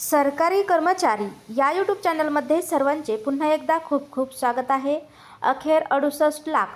सरकारी कर्मचारी या यूट्यूब चॅनलमध्ये सर्वांचे पुन्हा एकदा खूप खूप स्वागत आहे. अखेर अडुसष्ट लाख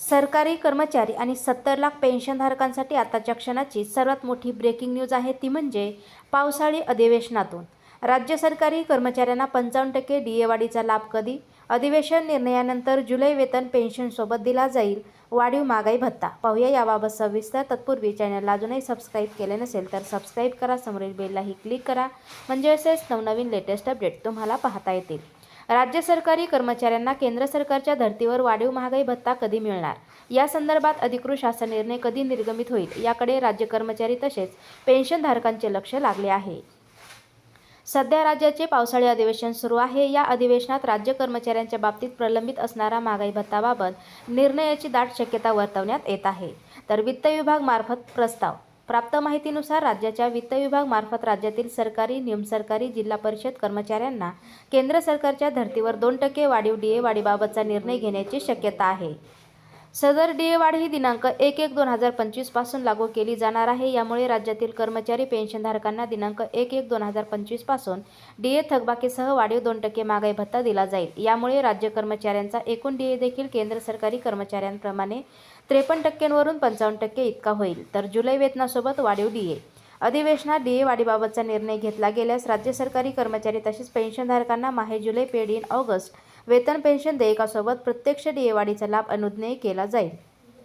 सरकारी कर्मचारी आणि सत्तर लाख पेन्शनधारकांसाठी आताच्या क्षणाची सर्वात मोठी ब्रेकिंग न्यूज आहे ती म्हणजे पावसाळी अधिवेशनातून. राज्य सरकारी कर्मचाऱ्यांना पंचावन्न टक्के डी ए वाढीचा लाभ कधी? अधिवेशन निर्णयानंतर जुलै वेतन पेन्शनसोबत दिला जाईल. वाढीव महागाई भत्ता. पाहूया याबाबत सविस्तर तत्पूर्वी चॅनलला अजूनही सबस्क्राईब केले नसेल तर सबस्क्राईब करा. समोरील बेललाही क्लिक करा. म्हणजे असेच नवनवीन लेटेस्ट अपडेट तुम्हाला पाहता येतील. राज्य सरकारी कर्मचाऱ्यांना केंद्र सरकारच्या धर्तीवर वाढीव महागाई भत्ता कधी मिळणार? या संदर्भात अधिकृत शासन निर्णय कधी निर्गमित होईल? याकडे राज्य कर्मचारी तसेच पेन्शनधारकांचे लक्ष लागले आहे. सध्या राज्याचे पावसाळी अधिवेशन सुरू आहे. या अधिवेशनात राज्य कर्मचाऱ्यांच्या बाबतीत प्रलंबित असणारा महागाई भत्ताबाबत निर्णयाची दाट शक्यता वर्तवण्यात येत आहे. तर वित्त विभाग मार्फत प्रस्ताव. प्राप्त माहितीनुसार राज्याच्या वित्त विभाग मार्फत राज्यातील सरकारी निमसरकारी जिल्हा परिषद कर्मचाऱ्यांना केंद्र सरकारच्या धर्तीवर दोन टक्के वाढीव डीए वाढीबाबतचा निर्णय घेण्याची शक्यता आहे. सदर डीएवाढ ही दिनांक एक एक दोन हजार पंचवीसपासून लागू केली जाणार आहे. यामुळे राज्यातील कर्मचारी पेन्शनधारकांना दिनांक एक एक दोन हजार पंचवीसपासून डीए थकबाकीसह वाढीव दोन टक्के महागाई भत्ता दिला जाईल. यामुळे राज्य कर्मचाऱ्यांचा एकूण डीए देखील केंद्र सरकारी कर्मचाऱ्यांप्रमाणे त्रेपन्न टक्क्यांवरून पंचावन्न टक्के इतका होईल. तर जुलै वेतनासोबत वाढीव डीए. अधिवेशनात डीए वाढीबाबतचा निर्णय घेतला गेल्यास राज्य सरकारी कर्मचारी तसेच पेन्शनधारकांना माहे जुलै पेड इन ऑगस्ट वेतन पेन्शन देयकासोबत प्रत्यक्ष डीएवाढीचा लाभ अनुज्ञेय केला जाईल.